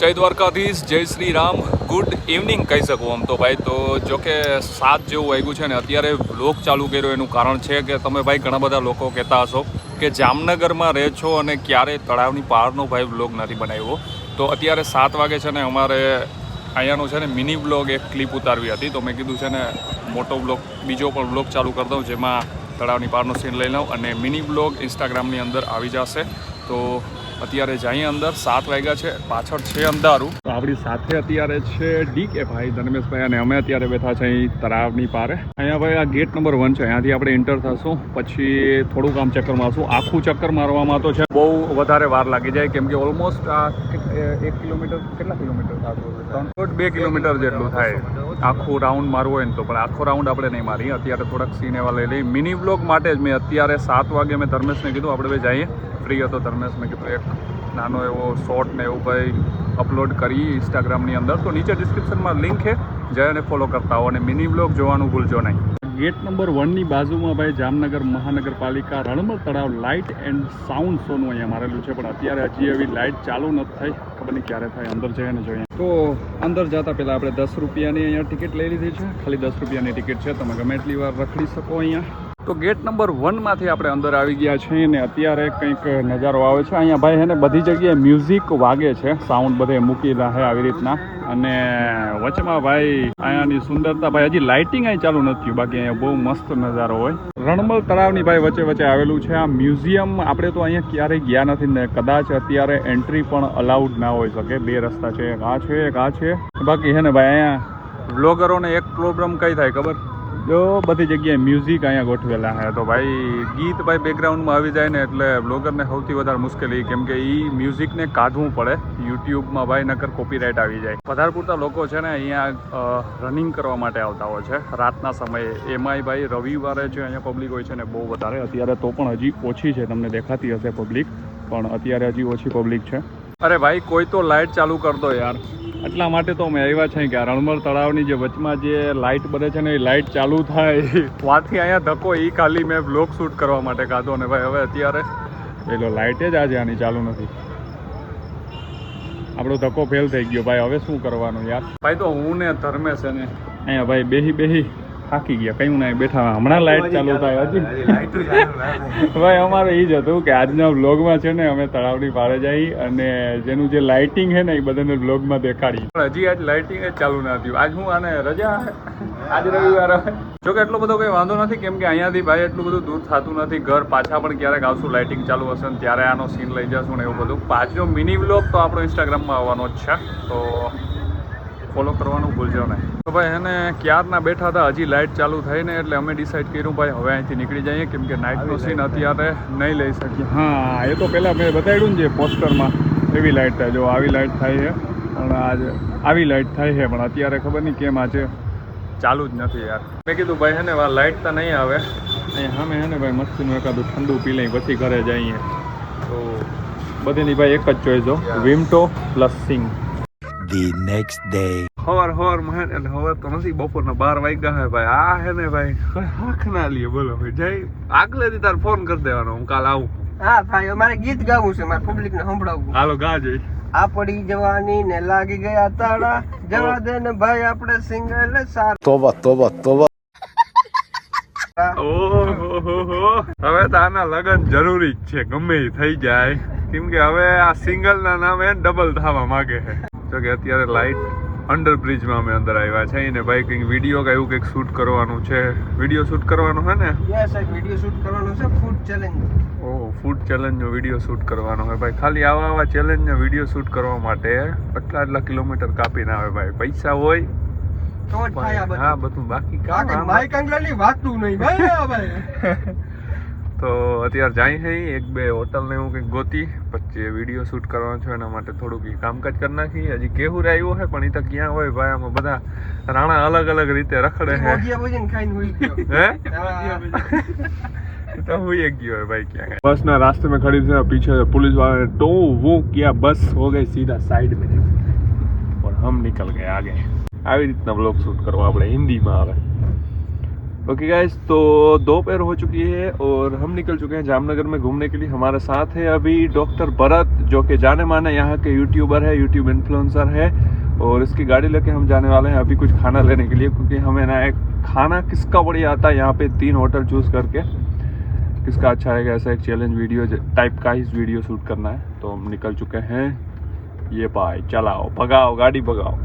જય દ્વારકાધીશ, જય Shri Ram good evening કહી શકું આમ તો ભાઈ. તો જો કે સાત જેવું વાગ્યું છે ને, અત્યારે વ્લોગ ચાલુ કર્યો એનું કારણ છે કે તમે ભાઈ ઘણા બધા લોકો કહેતા હશો કે જામનગરમાં રહે છો અને ક્યારે તળાવની પારનો ભાઈ વ્લોગ નથી બનાવ્યો. તો અત્યારે સાત વાગે છે ને, અમારે અહીંયાનો છે ને મિની વ્લોગ એક ક્લિપ ઉતારવી હતી. તો મેં કીધું છે ને, મોટો વ્લોગ બીજો પણ વ્લોગ ચાલુ કરી દઉં, જેમાં તળાવની પારનો સીન લઈ લઉં અને મિની વ્લોગ ઇન્સ્ટાગ્રામની અંદર આવી જશે. તો અત્યારે જઈએ અંદર સાત વાગ્યા છે, પાછળ છે અંધારું. તો આપણી સાથે અત્યારે છે ડી કે ભાઈ, ધર્મેશભાઈ અને અમે અત્યારે બેઠા છે અહીં તળાવની પારે. અહીંયા ભાઈ આ ગેટ નંબર વન છે, અહીંયાથી આપણે એન્ટર થશું, પછી થોડુંક આમ ચક્કર મારશું. આખું ચક્કર મારવામાં તો છે. બહુ વધારે વાર લાગી જાય, કેમ કે ઓલમોસ્ટ આ, એક કિલોમીટર, કેટલા કિલોમીટર થતું ત્રણ બે કિલોમીટર જેટલું થાય. આખું રાઉન્ડ મારવું હોય ને તો, પણ આખો રાઉન્ડ આપણે નહીં મારીએ. અત્યારે થોડાક સીન એવા લઈ લઈએ. મિની બ્લોગ માટે જ મેં અત્યારે સાત વાગે મેં ધર્મેશને કીધું, આપણે ભાઈ જઈએ. ફ્રી હતો ધર્મેશ, મેં કીધું, એક નાનો એવો શોર્ટ ને એવું ભાઈ અપલોડ કરી ઇન્સ્ટાગ્રામની અંદર. તો નીચે ડિસ્ક્રિપ્શનમાં લિંક છે. જઈને ફોલો કરતા હો અને મિની બ્લોગ જોવાનું ભૂલજો નહીં. ગેટ નંબર વનની બાજુમાં ભાઈ જામનગર મહાનગરપાલિકા રણમલ તળાવ લાઇટ એન્ડ સાઉન્ડ શોનું અહીંયા મારેલું છે. પણ અત્યારે હજી એવી લાઇટ ચાલુ નથી થઈ. ખબર નહીં ક્યારે થાય. અંદર જઈને જોઈએ. તો અંદર જતા પહેલાં આપણે દસ રૂપિયાની અહીંયા ટિકિટ લઈ લીધી છે. ખાલી દસ રૂપિયાની ટિકિટ છે. તમે ગમે એટલી વાર રખડી શકો અહીંયા. તો ગેટ નંબર વનમાંથી આપણે અંદર આવી ગયા છીએ ને અત્યારે કંઈક નજારો આવે છે. અહીંયા ભાઈ એને બધી જગ્યાએ મ્યુઝિક વાગે છે. સાઉન્ડ બધે મૂકેલા છે આવી રીતના. અને વચમાં ભાઈ અહીંયાની સુંદરતા ભાઈ હજી લાઇટિંગ અહીં ચાલુ નથી બાકી અહીંયા બહુ મસ્ત નજારો હોય. રણમલ તળાવની ભાઈ વચ્ચે વચ્ચે આવેલું છે. આ મ્યુઝિયમ આપણે તો અહીંયા ક્યારેય ગયા નથી ને કદાચ અત્યારે એન્ટ્રી પણ અલાઉડ ના હોઈ શકે. બે રસ્તા છે. એક આ છે, એક આ છે. બાકી છે ને ભાઈ અહીંયા વ્લોગરોને એક પ્રોબ્લેમ કઈ થાય ખબર? જો બધી જગ્યાએ મ્યુઝિક અહીંયા ગોઠવેલા છે તો ભાઈ, ગીત ભાઈ બેકગ્રાઉન્ડમાં આવી જાય ને એટલે બ્લોગરને સૌથી વધારે મુશ્કેલી. કેમ કે એ મ્યુઝિકને કાઢવું પડે. યુટ્યુબમાં ભાઈ, નકર કોપીરાઇટ આવી જાય. વધારે પૂરતા લોકો છે ને અહીંયા રનિંગ કરવા માટે આવતા હોય છે. રાતના સમયે. એમાંય ભાઈ, રવિવારે જે અહીંયા પબ્લિક હોય છે ને, બહુ વધારે. અત્યારે તો પણ હજી ઓછી છે. તમને દેખાતી હશે પબ્લિક પણ અત્યારે હજી ઓછી પબ્લિક છે. અરે ભાઈ, કોઈ તો લાઇટ ચાલુ કર દો યાર. એટલા માટે તો અમે આવ્યા છે કે આ રણમર તળાવની જે વચમાં જે લાઇટ બને છે ને એ લાઇટ ચાલુ થાય. વાથી અહીંયા ધક્કો એ ખાલી મેં બ્લોગ શૂટ કરવા માટે કાઢો ને ભાઈ, હવે અત્યારે પેલો લાઇટે જ આજે આની ચાલુ નથી. આપણો ધક્કો ફેલ થઈ ગયો ભાઈ, હવે શું કરવાનું યાર? ભાઈ તો હું ને ધર્મે છે ને અહીંયા ભાઈ બેહી બેહી થાકી ગયા કયું નહીં બેઠા હમણાં લાઇટ ચાલુ થાય હજી. ભાઈ અમારે એ જ હતું કે આજના વ્લોગમાં છે ને અમે તળાવની પાળે જઈ અને જેનું જે લાઇટિંગ છે ને એ બધાને વ્લોગમાં દેખાડી. હજી આજ લાઇટિંગ જ ચાલુ ના થયું. આજ હું આને રજા? આજ રવિવાર જો કે એટલો બધો કંઈ વાંધો નથી કેમ કે અહીંયાથી ભાઈ એટલું બધું દૂર થતું નથી. ઘર પાછા પણ ક્યારેક આવશું લાઇટિંગ ચાલુ હશે ને ત્યારે આનો સીન લઈ જશું ને એવું બધું. પાછો મિની વ્લોગ તો આપણો ઇન્સ્ટાગ્રામમાં આવવાનો જ છે. તો ફોલો કરવાનું ભૂલજો નહીં. તો ભાઈ એને ક્યારના બેઠા હતા? હજી લાઇટ ચાલુ થઈ ને એટલે અમે ડિસાઈડ કર્યું ભાઈ હવે અહીંથી નીકળી જઈએ કેમ કે નાઇટનો સીન અત્યારે નહીં લઈ શકીએ. હા એ તો પહેલાં મેં બતાવ્યું ને જે પોસ્ટરમાં એવી લાઇટ થાય. જો આવી લાઇટ થાય છે પણ આજે આવી લાઇટ થાય છે પણ અત્યારે ખબર નહીં કેમ આજે ચાલુ જ નથી યાર. મેં કીધું ભાઈ હે ને લાઇટ તો નહીં આવે. અહીંયા સામે હે ને ભાઈ મસ્તીનું એકાદું ઠંડુ પી લઈ પછી ઘરે જઈએ. તો બધીની ભાઈ એક જ ચોઈસ જો Vimto plus sing the next day. હવાર હવારમાં એટલે હવાર તો નથી બપોરના બાર વાગ્યા હે ભાઈ. આ હે ને ભાઈ કોઈ હાક ના લે બોલો ભાઈ. જઈ આગલે દી તાર ફોન કરી દેવાનો હું કાલ આવું. હા ભાઈ અમારે ગીત ગાવું છે મારે પબ્લિક ને સંભળાવવું. હાલો ગા આ પડી જવાની ને લાગી ગયા તાળા. જવા દે ને ભાઈ આપણે સિંગલ સાર. તોબા તોબા તોબા હવે તો આના લગન જરૂરી જ છે ગમે થઈ જાય. કેમ કે હવે આ સિંગલ ના નામે ડબલ થવા માંગે છે. જો કે અત્યારે લાઈટ અંડર બ્રિજમાં અમે અંદર આવ્યા છે ને ભાઈ કંઈક વીડિયો કે એવું કંઈક શૂટ કરવાનું છે. વીડિયો શૂટ કરવાનું છે ને? યસ એક વિડિયો શૂટ કરવાનો છે ફૂડ ચેલેન્જ ઓહ ફૂડ ચેલેન્જનો વીડિયો શૂટ કરવાનો હોય ભાઈ. ખાલી આવા આવા ચેલેન્જનો વીડિયો શૂટ કરવા માટે આટલા આટલા કિલોમીટર કાપીને આવે ભાઈ. પૈસા હોય હા બધું બાકી કામ અંગલાની વાતું નહીં. ભાઈ ભાઈ તો અત્યારે જાય છે એક બે હોટલ ને એવું કંઈક ગોતી પછી વિડીયો શૂટ કરવાનો છે એના માટે થોડુંક ઈ કામકાજ કરી નાખી હજી કેહુર આવ્યો છે પણ એ તો ક્યાં હોય ભાઈ આમાં બધા રાણા અલગ અલગ રીતે રખડે છે મોગિયા ભોજન ખાઈને હુઈ ગયો હે હા. तो हुई एक है भाई क्या बस ना रास्ते में खड़ी थी पीछे पुलिस वाले ने टो वो किया बस हो गई सीधा साइड में और हम निकल गए आगे આવી રીતના બ્લોગ શૂટ કરવા આપણે હિન્દીમાં આવે ओके okay गाइज़ तो दोपहर हो चुकी है और हम निकल चुके हैं जामनगर में घूमने के लिए। हमारे साथ है अभी डॉक्टर भरत, जो कि जाने माने यहाँ के यूट्यूबर है यूट्यूब इन्फ्लुएंसर है, और इसकी गाड़ी लेके हम जाने वाले हैं अभी कुछ खाना लेने के लिए, क्योंकि हमें ना एक खाना किसका बढ़िया आता है यहाँ पे तीन होटल चूज़ करके। किसका अच्छा है ऐसा एक चैलेंज वीडियो टाइप का ही वीडियो शूट करना है। तो हम निकल चुके हैं। ये पाए चलाओ, भगाओ, गाड़ी भगाओ।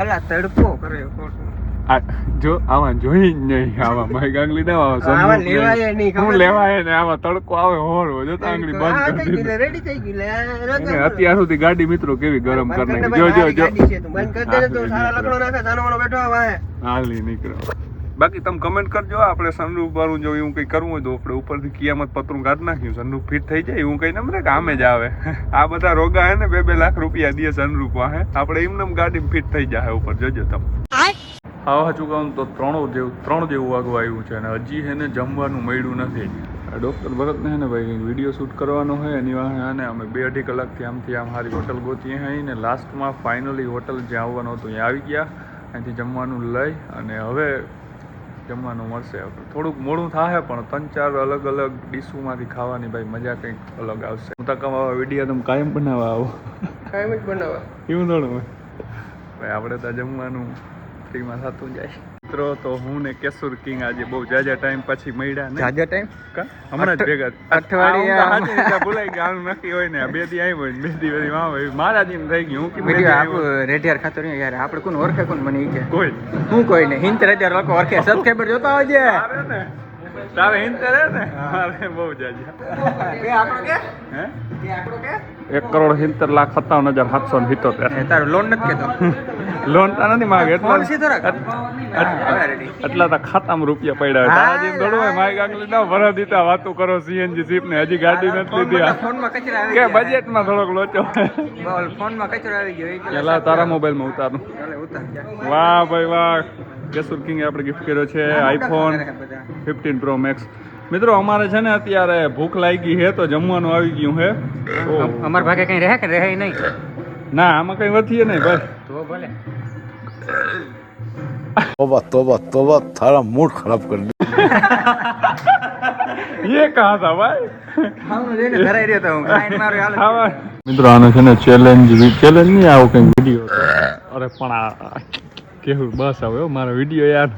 अल्लाह, तड़पो, करे જો આમાં જોઈ જ નહીં આવા મારી આંગળી ના આવે આવા લેવાય નહીં, હું લેવાય ને આમાં તડકો આવે હોળ જો આંગળી બંધ કરી દીધી. ready થઈ ગઈ લે. અત્યાર સુધી ગાડી મિત્રો કેવી ગરમ કરી નાખી જો જો જો બંધ કરી દે તો સારા લકડો નાખે, તાનો બેઠો આવે. હાલી નીકળો બાકી તમે કમેન્ટ કરજો આપણે સનરૂફ વાળું જો એવું કંઈ કરવું હોય તો આપણે ઉપરથી કિયામત પતરું કાઢી નાખ્યું સનરૂફ ફિટ થઈ જાય, એવું કઈ નમરે કે જ આવે. આ બધા રોગા હે ને, બે બે લાખ રૂપિયા દે સનરૂફ વાહે આપણે એમને ગાડી ફિટ થઈ જાય ઉપર, જોજો તમે. હજુ ચૂકવાનું તો ત્રણ જેવું ત્રણ જેવું વાગવા આવ્યું છે અને હજી હે ને જમવાનું મળ્યું નથી. ડૉક્ટર ભરતને હે ને ભાઈ વીડિયો શૂટ કરવાનો હોય એની વાહે હે ને અમે બે અઢી કલાકથી આમથી આમ સારી હોટલ ગોતીએ અહીં ને લાસ્ટમાં ફાઇનલી હોટલ જ્યાં આવવાનું હતું, ત્યાં આવી ગયા. અહીંથી જમવાનું લઈ અને હવે જમવાનું મળશે થોડુંક મોડું થાય પણ ત્રણ ચાર અલગ અલગ ડીશોમાંથી ખાવાની ભાઈ મજા કંઈક અલગ આવશે. હું તક કમાવા વીડિયો તમે કાયમ બનાવવા આવો. કાયમ જ બનાવવા. એવું થોડું ભાઈ આપણે તો જમવાનું ફ્રીમાં થતું જાય. મિત્રો તો હું ને કેસુર કિંગ આજે બહુ જાજા ટાઈમ પછી મળ્યા ને. જાજા ટાઈમ હમણાં જ ભેગા. અઠવાડિયા- ભૂલાઈ ગયા આનું નક્કી હોય ને બે દી આવી હોય બે દી પછી માં હોય. મારા જીમ થઈ ગયું હું કે રેઢિયાર ખાતો નહીં યાર આપણે કોણ ઓળખે કોણ મને ઈ કે? કોઈ. હું કોઈ નહીં. હિંત રેઢિયાર લોકો ઓળખે સબસ્ક્રાઈબર જોતા તારે ને. તારે હિંતે રે ને? અરે બહુ જાજા કે આપણો કે? હે? કે આપણો કે? એક કરોડ સિત્તેર લાખ સત્તાવન હજાર સાતસો ને સિત્તોતેર. તારે લોન નથી કેતો? લોન તો નથી માગે એટલા તો ખાતામાં રૂપિયા પડ્યા તારા જેમ દોડવા મારી આગળ ના ભરા દીધા વાતો કરો સીએનજી સીપ ને હજી ગાડી નથી લીધી. આ. ફોનમાં કે બજેટમાં થોડોક લોચો ફોનમાં કચરો આવી ગયો. પેલા તારા મોબાઈલમાં ઉતારું ચાલે. વાહ ભાઈ વાહ. કેસુર કિંગે આપણે ગિફ્ટ કર્યો છે આઈફોન કરે બધા. ફિફ્ટીન પ્રો મેક્સ મિત્રો અમારે છે ને અત્યારે ભૂખ લાગી છે તો જમવાનું આવી ગયું છે ઓહ. અમાર ભાગે કઈ રહે કે રહે નહીં ના આમાં કઈ વધીએ નહીં બસ તો ભલે तोबा तोबा तोबा थारा मूड खराब कर दिया ये कहा था ભાઈ ખાવાનું જોઈને ધરાઈ રહ્યો તો હું ખાઈને મારું હાલ આવા મિત્રો આનો છે ને ચેલેન્જ ચેલેન્જ નહીં આવો કંઈક વિડીયો અરે પણ આ કેવું? બસ હવે હો, મારો વીડિયો યાર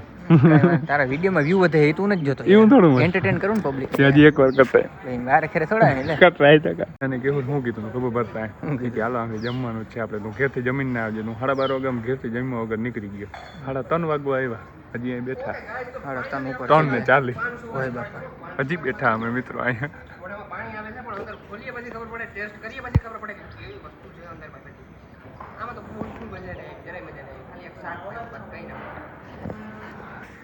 તારા વિડીયોમાં વ્યૂ વધે એ તું નથી જોતો. એવું થોડું એન્ટરટેન કરું ને પબ્લિક હજી એકવાર કરતા મારે ખરે થોડા ને એટલે. કટરાય ટકા અને કેવું શું કીધું ખબર પડતા હું કીધું? હાલો આમ જમવાનું છે આપણે. તું ઘેરથી જમીન ના આવજે. હું સાડા બાર વાગે આમ ઘેરથી જમવા વગર નીકળી ગયો. સાડા ત્રણ વાગવા આવ્યા. હજી અહીં બેઠા. હાલો તમે ઉપર ત્રણ ને ચાલી. ઓય બાપા. હજી બેઠા અમે મિત્રો અહીંયા. ખાલી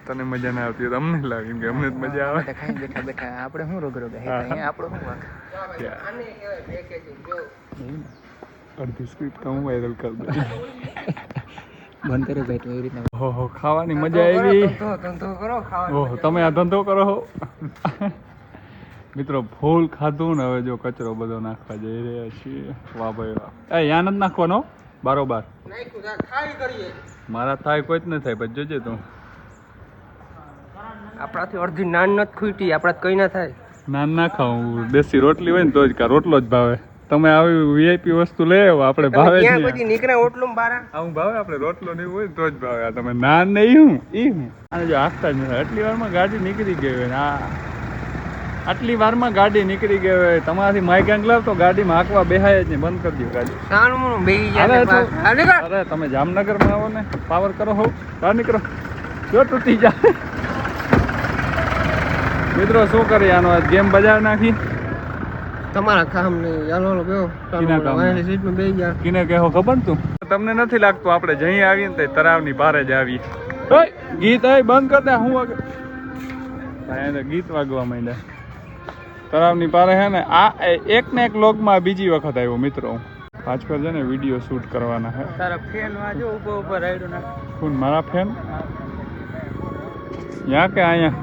તને મજા ના આવતી અમને જ અમને લાગે કે અમને જ મજા આવે. ખાઈને બેઠા બેઠા આપણે શું રોગ રોગ? અહીંયા આપણો શું વાંક? આને કહેવાય પેકેજિંગ જો અડધી સ્ક્રિપ્ટ તો હું વાયરલ કરી દઉં. બંધ કરો ભાઈ તો એવી રીતના ઓહો ખાવાની મજા આવી. ધંધો ધંધો કરો ઓહો તમે આ ધંધો કરો છો મિત્રો ફૂલ ખાધું ને હવે જો કચરો બધો નાખવા જઈ રહ્યા છીએ. વાહ ભાઈ વાહ. એ યાન જ નાખવાનો બારોબાર. નાખ્યું ખાઈ કરીએ. મારા થાય કોઈ જ ન થાય પછી જોજે તું. આપણાથી અડધી નાન નથી ખૂટી આપણા કઈ ના થાય. નાન ના ખાવું દેશી રોટલી હોય ને તો જ કા રોટલો જ ભાવે. તમે આવી વીઆઈપી વસ્તુ લઈ આવો આપણે ભાવે જ નહીં પછી નીકળે ઓટલું બારા? આવું ભાવે આપણે રોટલો ને હોય તો જ ભાવે. આ તમે નાન ને ઈ હું ઈ હું. અને જો આખતા જ નથી આટલી વારમાં ગાડી નીકળી ગઈ હોય ને આ. આટલી વારમાં ગાડી નીકળી ગઈ હોય તમારાથી માઇક લાવ તો ગાડીમાં હાંકવા બેહાય જ નહીં બંધ કરી દો ગાડી. અરે તમે જામનગરમાં આવો ને પાવર કરો હો. બહાર નીકળો. જો તૂટી જાય મિત્રો શું કરીએ? આનો ગેમ બજાર નાખી. તમારા કામ નહીં ચાલો બેહો. સીટમાં બેહી જા કિને કહેવો ખબર તું? તમને નથી લાગતું આપણે જઈ આવીએ ને તરાવની બહાર જ આવીએ. ગીત બંધ કર દે હું ગીત વાગવા માંડ્યા. તરાવની પારે છે ને આ એક ને એક લોગમાં બીજી વખત આવ્યો મિત્રો. પાછ પાછળ છે ને વીડિયો શૂટ કરવાના છે તારા ફેન વાજો ઉપર ઉપર રાઈડો ના કોણ મારા ફેન? યા કે આયા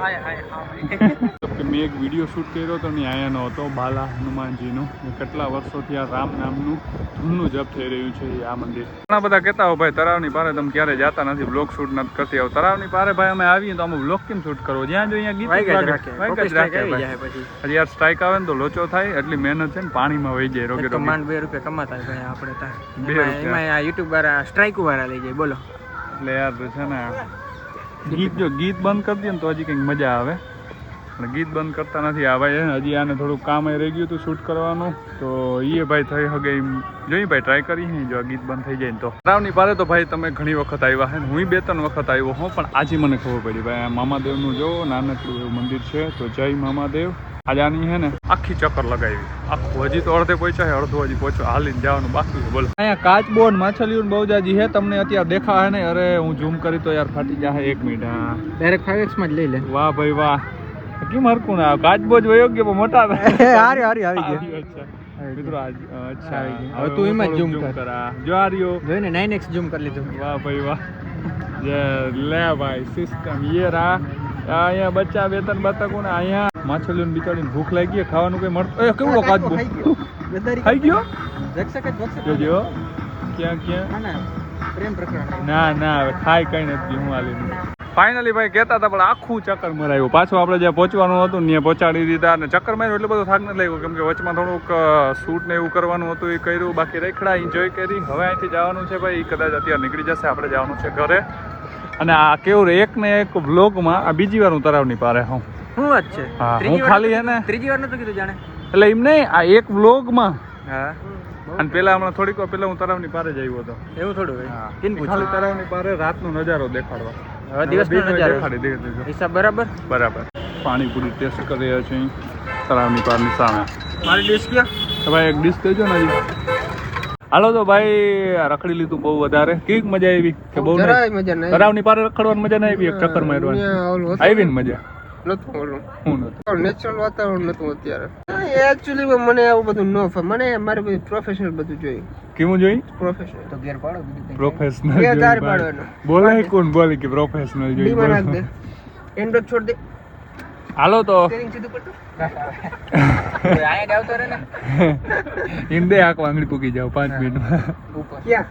આય આય મેં એક વીડિયો શૂટ કર્યો હતો ને અહીંયાનો હતો બાલા હનુમાનજીનો. કેટલા વર્ષોથી આ રામ નામનું ધૂનનું જપ થઈ રહ્યું છે આ મંદિર. ઘણા બધા કહેતા હો ભાઈ તળાવની પારે તમે ક્યારે જતા નથી બ્લોગ શૂટ નથી કરતી. આવો તરાવની પારે ભાઈ અમે આવીએ તો અમે બ્લોગ કેમ શૂટ કરવો? જ્યાં જો અહીંયા ગીત પછી. હજી યાર સ્ટ્રાઇક આવે ને તો લોચો થાય એટલી મહેનત છે ને પાણીમાં વહી જાય રોગે માંડ બે રૂપિયા કમાતા ભાઈ આપણે ત્યાં બે રૂપિયા. આ યુટ્યુબ વાળા સ્ટ્રાઇક વાળા લઈ જાય બોલો. એટલે યાર છે ને ગીત જો ગીત બંધ કરી દે ને તો હજી કંઈક મજા આવે. પણ ગીત બંધ કરતા નથી. આ ભાઈ હજી આને થોડુંક કામ એ રહી ગયું હતું શૂટ કરવાનું. તો એ ભાઈ થઈ હગે એમ. જોઈએ ભાઈ ટ્રાય કરી જો આ ગીત બંધ થઈ જાય તો. રાવની પારે તો ભાઈ તમે ઘણી વખત આવ્યા હે હું બે ત્રણ વખત આવ્યો હોઉં પણ આજે મને ખબર પડી. ભાઈ મામાદેવનું જો નાનકડું એવું મંદિર છે તો જય મામાદેવ. આજે આની છે ને આખી ચક્કર લગાવી. આખું હજી તો અડધે પહોંચ્યા છે અડધું હજી પહોંચો હાલીને જવાનું બાકી બોલો. અહીંયા કાચબો ને માછલીઓ બહુ જાજી હે તમને અત્યારે દેખાય ને અરે હું ઝૂમ કરી તો યાર ફાટી જાય એક મિનિટ હા. ડાયરેક્ટ ફાઈવ એક્સમાં જ લઈ લે. વાહ ભાઈ વાહ. કેમ હરકું ના કાચબો જ વયો ગયો મોટા હારી હારી આવી ગયા. મિત્રો આજ અચ્છા. આવી ગયા. હવે તું એમાં ઝૂમ કર. જો આ રહ્યો. જોઈને નાઇન એક્સ ઝૂમ કરી લીધું. વાહ ભાઈ વાહ. જે લે ભાઈ સિસ્ટમ યે રા. અહીંયા બચ્ચા બે ત્રણ બતકો ને અહીંયા. માછલીઓ બિચારીને ભૂખ લાગી ખાવાનું કઈ મળતું એ કેવડો કાચબો ખાઈ ગયો. રક્ષક જ રક્ષક જોજો. ક્યાં પ્રેમ પ્રકરણ ના ના હવે ખાય કઈ નથી હું હાલી ફાઇનલી ભાઈ કહેતા હતા પણ આખું ચક્કર મરાયું. પાછું આપણે જ્યાં પહોંચવાનું હતું ને ત્યાં પહોંચાડી દીધા અને ચક્કર માર્યું એટલે બધું થાક નથી લાગ્યો. કેમ કે વચમાં થોડુંક શૂટ ને એવું કરવાનું હતું એ કર્યું. બાકી રેખડા એન્જોય કરી. હવે અહીંથી જવાનું છે ભાઈ. કદાચ અત્યારે નીકળી જશે. આપણે જવાનું છે ઘરે. અને આ કેવું એક ને એક વ્લોગમાં આ બીજી વાર હું તરાવની પારે હું શું વાત છે? હા, ખાલી હે ને- ત્રીજી વાર નતું કીધું જાણે? એટલે એમ નહીં આ એક વ્લોગમાં હા. અને પેલા હમણાં થોડીક વાર પેલા હું તરાવની પારે જ આવ્યો હતો. એવું થોડું હોય? ખાલી તરાવની પારે રાતનો નજારો દેખાડવા. દિવસનો નજારો. દેખાડી દે- દે- દે. હિસાબ બરાબર? બરાબર. પાણીપુરી ટેસ્ટ કરી રહ્યા છે તળાવની પારની સામે. મારી ડિશ ક્યાં? ભાઈ એક ડિશ દેજો ને હાલો તો ભાઈ રખડી લીધું બહુ વધારે. કેવી મજા આવી? કે બહુ મજા નહીં. તળાવની પારે રખડવાની મજા નહીં આવી? એક ચક્કર મારવાની. આવી ને મજા? નતું હું નતું નેચરલ વાતાવરણ નતું અત્યારે. એકચ્યુઅલી મને આવું બધું ન ફાવે. મને મારે બધું પ્રોફેશનલ બધું જોઈએ. કેવું જોઈ પ્રોફેશનલ તો ઘેર પાડો બીજું પ્રોફેશનલ બે તાર પાડવાનો. બોલાય કોણ બોલે કે પ્રોફેશનલ ડીમાં નાખ દે. તો એન્ડ્રોઇડ છોડ દે. હાલો તો. હિન્દે આંખ વાંગડી પૂકી જાવ પાંચ મિનિટમાં. ઉપર. ક્યાં?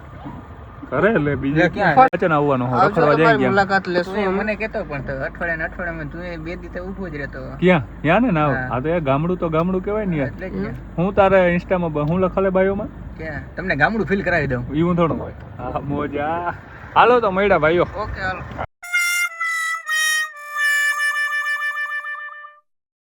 કરે એટલે બીજે ક્યાં? વચન આવવાનું હોય? રખડવા જાય ગયા મુલાકાત લેશું. એ મને કહેતો પણ તો અઠવાડિયા ને અઠવાડિયામાં તું એ બે દિવસે ઊભો જ રહેતો. ક્યાં? ક્યાં ને ના. આ તો એ ગામડું તો ગામડું કહેવાય ને યાર. એટલે હું તારે ઇન્સ્ટામાં હું લખલે બાયોમાં? ક્યાં? તમને ગામડું ફીલ કરાવી દઉં. ઈ હું થોડું હોય. હા મોજા. હાલો તો મળ્યા ભાઈઓ. ઓકે હાલો.